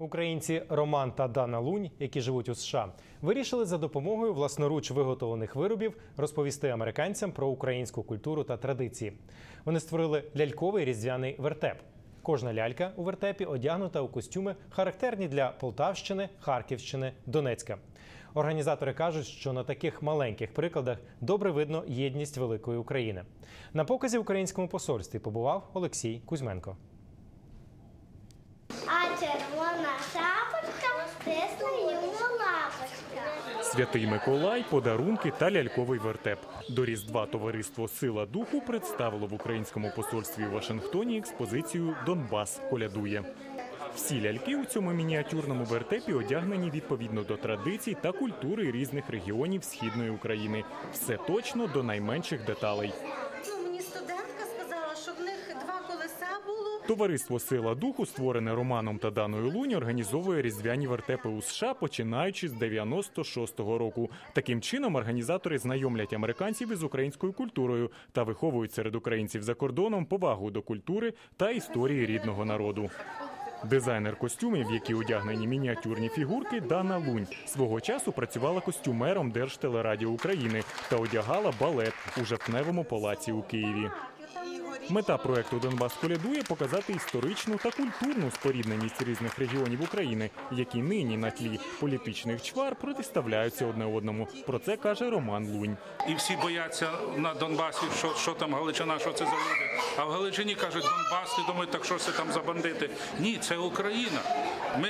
Українці Роман та Дана Лунь, які живуть у США, вирішили за допомогою власноруч виготовлених виробів розповісти американцям про українську культуру та традиції. Вони створили ляльковий різдвяний вертеп. Кожна лялька у вертепі одягнута у костюми, характерні для Полтавщини, Харківщини, Донецька. Організатори кажуть, що на таких маленьких прикладах добре видно єдність великої України. На показі в українському посольстві побував Олексій Кузьменко. Святий Миколай, подарунки та ляльковий вертеп. До Різдва товариство Сила духу представило в українському посольстві у Вашингтоні експозицію Донбас колядує. Всі ляльки у цьому мініатюрному вертепі одягнені відповідно до традицій та культури різних регіонів східної України. Все точно до найменших деталей. Товариство Сила духу, створене Романом та Даною Лунь, організовує різдвяні вертепи у США, починаючи з 96-го року. Таким чином організатори знайомлять американців із українською культурою та виховують серед українців за кордоном повагу до культури та історії рідного народу. Дизайнер костюмів, в які одягнені мініатюрні фігурки, Дана Лунь свого часу працювала костюмером Держтелерадіо України та одягала балет у жовтневому палаці у Києві. Мета проекту Донбас колядує показати історичну та культурну спорідненість різних регіонів України, які нині на тлі політичних чвар протиставляються одне одному. Про це каже Роман Лунь. І всі бояться на Донбасі, що, що там Галичина, що це за люди. А в Галичині кажуть Донбас, і думають, так що це там за бандити. Ні, це Україна. Ми,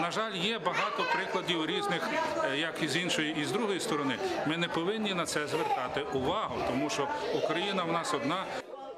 на жаль, є багато прикладів різних, е, як і з іншої, і з другої сторони. Ми не повинні на це звертати увагу, тому що Україна в нас одна.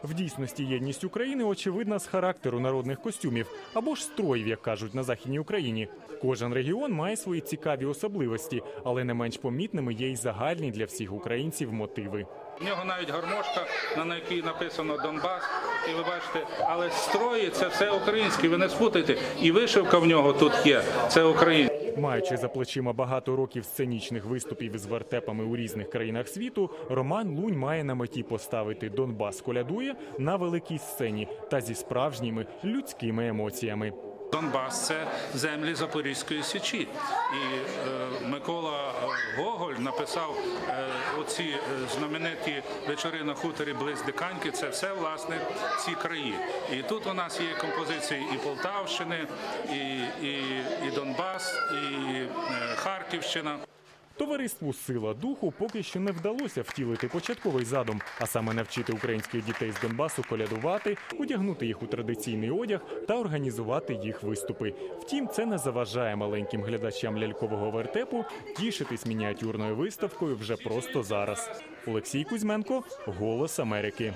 В дійсності єдність України очевидна з характеру народних костюмів або ж строїв, як кажуть на західній Україні. Кожен регіон має свої цікаві особливості, але не менш помітними є й загальні для всіх українців мотиви. В нього навіть гармошка, на якій написано Донбас. І ви бачите, але строї це все українське. Ви не спутайте. І вишивка в нього тут є. Це українське. Маючи за плечима багато років сценічних виступів із вертепами у різних країнах світу, Роман Лунь має на меті поставити Донбас колядує на великій сцені та зі справжніми людськими емоціями. Донбас це землі Запорізької січі. І е, Микола Гоголь написав е, оці е, знамениті вечори на хуторі близ Диканьки. Це все власне ці краї. І тут у нас є композиції і Полтавщини, і, і, і Донбас, і е, Харківщина. Товариству Сила духу поки що не вдалося втілити початковий задум, а саме навчити українських дітей з Донбасу колядувати, одягнути їх у традиційний одяг та організувати їх виступи. Втім, це не заважає маленьким глядачам лялькового вертепу тішитись мініатюрною виставкою вже просто зараз. Олексій Кузьменко, Голос Америки.